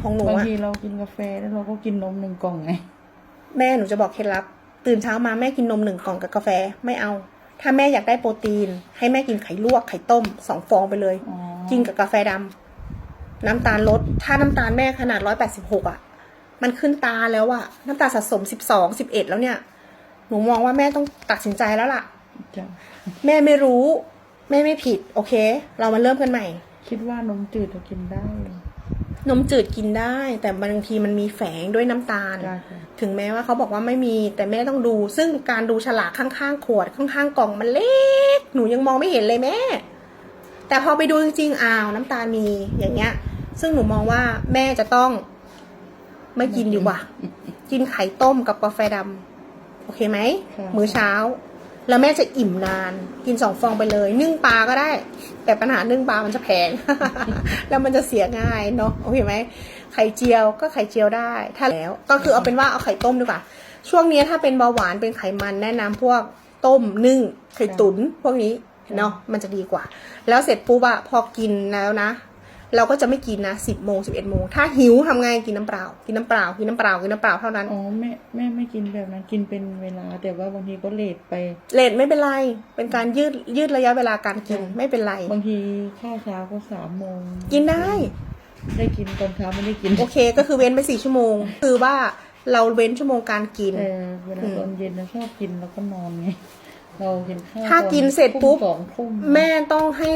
ของหนูบางอะทีเรากินกาแฟแล้วเราก็กินนมหนึ่งกล่องไง แม่หนูจะบอกเคล็ดลับ ตื่นเช้ามาแม่กินนมหนึ่งกล่องกับกาแฟไม่เอา ถ้าแม่อยากได้โปรตีน ให้แม่กินไข่ลวกไข่ต้มสองฟองไปเลย อ๋อ กินกับกาแฟดำน้ำตาลลด ถ้าน้ำตาลแม่ขนาดร้อยแปดสิบหกอะมันขึ้นตาแล้วอะน้ำตาลสะสมสิบสองสิบเอ็ดแล้วเนี่ย หนูมองว่าแม่ต้องตัดสินใจแล้วล่ะจ้ะแม่ไม่รู้ แม่ไม่ผิด โอเค เรามาเริ่มกันใหม่ คิดว่านมจืดเรากินได้ นมจืดกินได้ แต่บางทีมันมีแฝงด้วยน้ำตาลได้ค่ะถึงแม้ว่าเขาบอกว่าไม่มีแต่แม่ต้องดู ซึ่งการดูฉลากข้างๆขวดข้างๆกล่องมันเล็ก หนูยังมองไม่เห็นเลยแม่ แต่พอไปดูจริงๆอ้าวน้ำตาลมีอย่างเงี้ย ซึ่งหนูมองว่าแม่จะต้อง ไม่กินดีกว่า กินไข่ต้มกับกาแฟดำโอเคไหมค่ะมื้อเช้า แล้วแม่จะอิ่มนานกินสองฟองไปเลย นึ่งปลาก็ได้ แต่ปัญหานึ่งปลามันจะแพง แล้วมันจะเสียง่ายเนาะโอเคไหมไข่เจียวก็ไข่เจียวได้ ถ้าแล้วก็คือเอาเป็นว่าเอาไข่ต้มดีกว่า ช่วงนี้ถ้าเป็นเบาหวานเป็นไขมันแนะนำพวกต้มนึ่งไข่ตุ๋นพวกนี้เนาะมันจะดีกว่า แล้วเสร็จปุ๊บอะพอกินแล้วนะ เราก็จะไม่กินนะสิบโมงสิบเอ็ดโมงถ้าหิวทำไงกินน้ำเปล่า กินน้ำเปล่ากินน้ำเปล่ากินน้ำเปล่าเท่านั้น อ๋อแม่แม่ไม่กินแบบนั้นกินเป็นเวลา แต่ว่าบางทีก็เลทไป เลทไม่เป็นไร เป็นการยืดยืดระยะเวลาการกินอืมไม่เป็นไร บางทีข้าวเช้าก็สามโมงกินได้ ได้กินตอนเช้าไม่ได้กินโอเค ก็คือเว้นไปสี่ชั่วโมง คือว่าเราเว้นชั่วโมงการกิน แต่เวลาตอนเย็นเราชอบกินแล้วก็นอนไง เรากินข้าวถ้าตอกินเสร็จปุ๊บทุ่มสองทุ่มแม่ต้องให้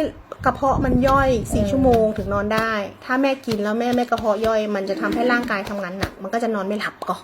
กระเพาะมันย่อยสี่เออชั่วโมงถึงนอนได้ ถ้าแม่กินแล้วแม่ไม่กระเพาะย่อย มันจะทำให้ร่างกายทำงานหนัก มันก็จะนอนไม่หลับก็